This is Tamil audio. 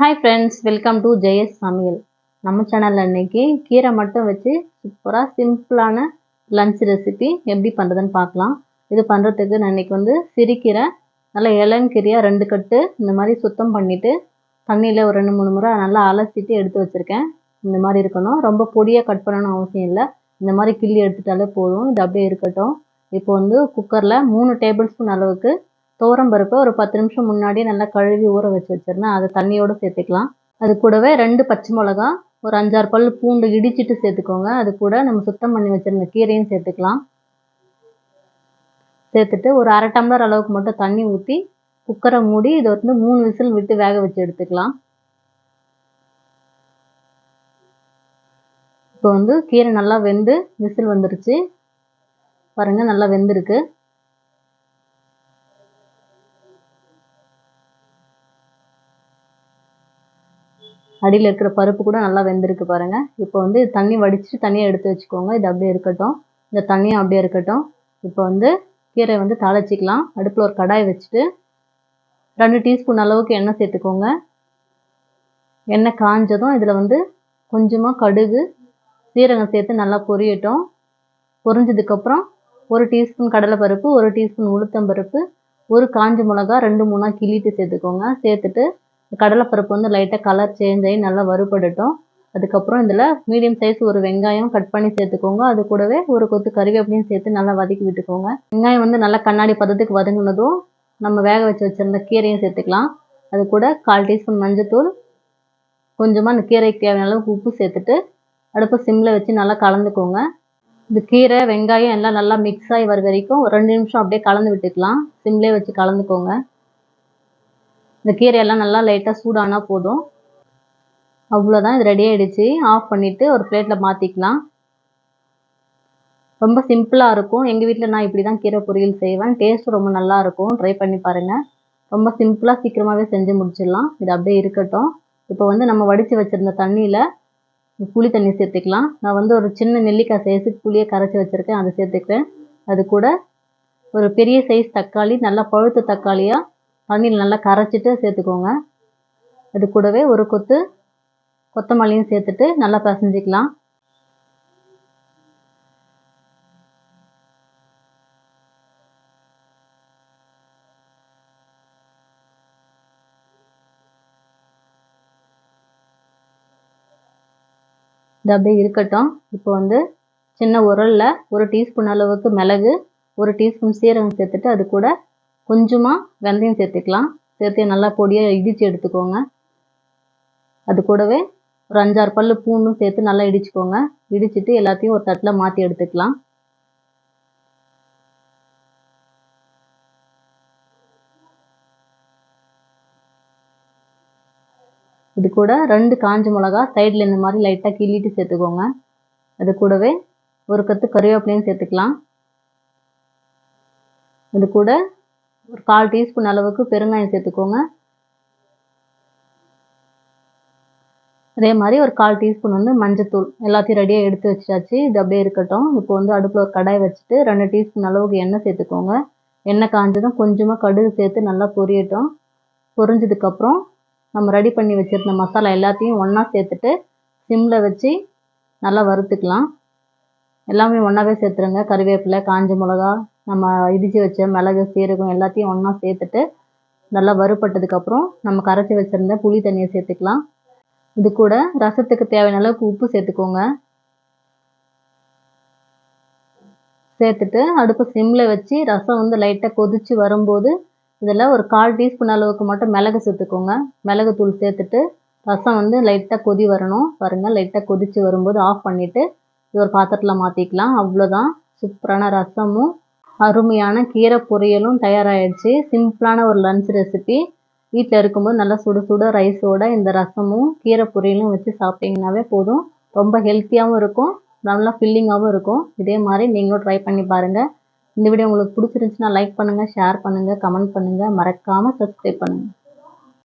Hi friends welcome to Jayas சமையல். நம்ம சேனலில் இன்றைக்கி கீரை மட்டும் வச்சு சூப்பராக சிம்பிளான லஞ்ச் ரெசிபி எப்படி பண்ணுறதுன்னு பார்க்கலாம். இது பண்ணுறதுக்கு நான் வந்து சிரிக்கீரை நல்லா இளங்கீரையாக ரெண்டு கட்டு இந்த மாதிரி சுத்தம் பண்ணிவிட்டு தண்ணியில் ஒரு ரெண்டு மூணு முறை நல்லா அலசிட்டு எடுத்து வச்சுருக்கேன். இந்த மாதிரி இருக்கணும். ரொம்ப பொடியாக கட் பண்ணணும் அவசியம் இல்லை. இந்த மாதிரி கிள்ளி எடுத்துட்டாலே போதும். இது அப்படியே இருக்கட்டும். இப்போ வந்து குக்கரில் மூணு டேபிள் ஸ்பூன் அளவுக்கு பருப்பை ஒரு பத்து நிமிஷம் முன்னாடி நல்லா கழுவி ஊற வச்சு வச்சிருந்தேன் அதை தண்ணியோடு சேர்த்துக்கலாம். அது கூடவே ரெண்டு பச்சை மிளகா ஒரு அஞ்சாறு பல் பூண்டு இடிச்சிட்டு சேர்த்துக்கோங்க. அது கூட நம்ம சுத்தம் பண்ணி வச்சுருந்த கீரையும் சேர்த்துக்கலாம். சேர்த்துட்டு ஒரு அரை டம்ளர் அளவுக்கு மட்டும் தண்ணி ஊற்றி குக்கரை மூடி இதை வந்து மூணு விசில் விட்டு வேக வச்சு எடுத்துக்கலாம். இப்போ வந்து கீரை நல்லா வெந்து விசில் வந்துருச்சு. பாருங்கள் நல்லா வெந்திருக்கு. அடியில் இருக்கிற பருப்பு கூட நல்லா வெந்திருக்கு பாருங்கள் இப்போ வந்து தண்ணி வடித்து தண்ணியை எடுத்து வச்சுக்கோங்க. இது அப்படியே இருக்கட்டும். இந்த தண்ணியும் அப்படியே இருக்கட்டும். இப்போ வந்து கீரை வந்து தாளிச்சிக்கலாம். அடுப்பில் ஒரு கடாய் வச்சுட்டு ரெண்டு டீஸ்பூன் அளவுக்கு எண்ணெய் சேர்த்துக்கோங்க. எண்ணெய் காஞ்சதும் இதில் வந்து கொஞ்சமாக கடுகு சீரகம் சேர்த்து நல்லா பொரியட்டும். பொரிஞ்சதுக்கப்புறம் ஒரு டீஸ்பூன் கடலைப்பருப்பு ஒரு டீஸ்பூன் உளுத்தம்பருப்பு ஒரு காஞ்ச மிளகா ரெண்டு மூணாக கிள்ளிட்டு சேர்த்துக்கோங்க. சேர்த்துட்டு கடலைப்பருப்பு வந்து லைட்டாக கலர் சேஞ்ச் ஆகி நல்லா வறுபடட்டும். அதுக்கப்புறம் இதில் மீடியம் சைஸ் ஒரு வெங்காயம் கட் பண்ணி சேர்த்துக்கோங்க. அது கூடவே ஒரு கொத்து கறிவேப்பிலையும் சேர்த்து நல்லா வதக்கி விட்டுக்கோங்க. வெங்காயம் வந்து நல்லா கண்ணாடி பதத்துக்கு வதங்கினதும் நம்ம வேக வச்சு வச்சுருந்த கீரையும் சேர்த்துக்கலாம். அது கூட கால் டீஸ்பூன் மஞ்சத்தூள் கொஞ்சமாக அந்த கீரைக்கு தேவையான அளவுக்கு உப்பு சேர்த்துட்டு அடுப்பை சிம்மில் வச்சு நல்லா கலந்துக்கோங்க. இந்த கீரை வெங்காயம் எல்லாம் நல்லா மிக்ஸ் ஆகி வர வரைக்கும் ரெண்டு நிமிஷம் அப்படியே கலந்து விட்டுக்கலாம். சிம்லேயே வச்சு கலந்துக்கோங்க. இந்த கீரையெல்லாம் நல்லா லைட்டாக சூடானால் போதும். அவ்வளோதான் இது ரெடி ஆகிடுச்சு ஆஃப் பண்ணிவிட்டு ஒரு பிளேட்டில் மாற்றிக்கலாம் ரொம்ப சிம்பிளாக இருக்கும். எங்கள் வீட்டில் நான் இப்படி தான் கீரை பொரியல் செய்வேன். டேஸ்ட்டும் ரொம்ப நல்லாயிருக்கும் ட்ரை பண்ணி பாருங்கள் ரொம்ப சிம்பிளாக சீக்கிரமாகவே செஞ்சு முடிச்சிடலாம். இது அப்படியே இருக்கட்டும். இப்போ வந்து நம்ம வடித்து வச்சுருந்த தண்ணியில் புளி தண்ணி சேர்த்துக்கலாம். நான் வந்து ஒரு சின்ன நெல்லிக்காய் சைஸுக்கு புளியை கரைச்சி வச்சுருக்கேன். அதை சேர்த்துக்கிறேன். அது கூட ஒரு பெரிய சைஸ் தக்காளி நல்லா பழுத்த தக்காளியாக தண்ணியில் நல்லா கரைச்சிட்டு சேர்த்துக்கோங்க. அது கூடவே ஒரு கொத்து கொத்தமல்லியும் சேர்த்துட்டு நல்லா பசஞ்சிக்கலாம். இது அப்படியே இருக்கட்டும். இப்போ வந்து சின்ன உரலில் ஒரு டீஸ்பூன் அளவுக்கு மிளகு ஒரு டீஸ்பூன் சீரகம் சேர்த்துட்டு அது கூட கொஞ்சமாக வெந்தயம் சேர்த்துக்கலாம். சேர்த்து நல்லா பொடியாக இடித்து எடுத்துக்கோங்க. அது கூடவே ஒரு அஞ்சாறு பல் பூண்டும் சேர்த்து நல்லா இடிச்சுக்கோங்க. இடிச்சிட்டு எல்லாத்தையும் ஒரு தட்டில் மாற்றி எடுத்துக்கலாம். இது கூட ரெண்டு காஞ்ச மிளகா சைடில் இந்த மாதிரி லைட்டாக கிள்ளிட்டு சேர்த்துக்கோங்க. அது கூடவே ஒரு கத்து கருவேப்பிலையும் சேர்த்துக்கலாம். இது கூட ஒரு கால் டீஸ்பூன் அளவுக்கு பெருங்காயம் சேர்த்துக்கோங்க. அதே மாதிரி ஒரு கால் டீஸ்பூன் வந்து மஞ்சத்தூள் எல்லாத்தையும் ரெடியாக எடுத்து வச்சாச்சு. இது அப்படியே இருக்கட்டும். இப்போ வந்து அடுப்பில் ஒரு கடாய் வச்சுட்டு ரெண்டு டீஸ்பூன் அளவுக்கு எண்ணெய் சேர்த்துக்கோங்க. எண்ணெய் காஞ்சதும் கொஞ்சமாக கடுகு சேர்த்து நல்லா பொரியட்டும். பொரிஞ்சதுக்கப்புறம் நம்ம ரெடி பண்ணி வச்சுருந்த மசாலா எல்லாத்தையும் ஒன்றா சேர்த்துட்டு சிம்மில் வச்சு நல்லா வறுத்துக்கலாம். எல்லாமே ஒன்றாவே சேர்த்துருங்க. கருவேப்பிலை காஞ்ச மிளகா நம்ம இடித்து வச்ச மிளகு சீரகம் எல்லாத்தையும் ஒன்றா சேர்த்துட்டு நல்லா வறுபட்டதுக்கப்புறம் நம்ம கரைச்சி வச்சுருந்த புளி தண்ணியை சேர்த்துக்கலாம். இது கூட ரசத்துக்கு தேவையான அளவுக்கு உப்பு சேர்த்துக்கோங்க. சேர்த்துட்டு அடுப்பு சிம்மில் வச்சு ரசம் வந்து லைட்டாக கொதித்து வரும்போது இதில் ஒரு கால் டீஸ்பூன் அளவுக்கு மட்டும் மிளகு சேர்த்துக்கோங்க. மிளகு தூள் சேர்த்துட்டு ரசம் வந்து லைட்டாக கொதி வரணும். பாருங்கள் லைட்டாக கொதித்து வரும்போது ஆஃப் பண்ணிவிட்டு இது ஒரு பாத்திரத்தில் மாற்றிக்கலாம் அவ்வளோதான் சூப்பரான ரசமும் அருமையான கீரை பொரியலும் தயாராகிடுச்சு சிம்பிளான ஒரு லன்ச் ரெசிபி வீட்டில் இருக்கும்போது நல்லா சுட சுட ரைஸோட இந்த ரசமும் கீரை பொரியலும் வச்சு சாப்பிட்டீங்கன்னாவே போதும். ரொம்ப ஹெல்த்தியாகவும் இருக்கும். நல்லா ஃபில்லிங்காகவும் இருக்கும். இதே மாதிரி நீங்களும் ட்ரை பண்ணி பாருங்கள் இந்த வீடியோ உங்களுக்கு பிடிச்சிருந்துச்சுன்னா லைக் பண்ணுங்கள் ஷேர் பண்ணுங்கள் கமெண்ட் பண்ணுங்கள் மறக்காமல் சப்ஸ்கிரைப் பண்ணுங்கள்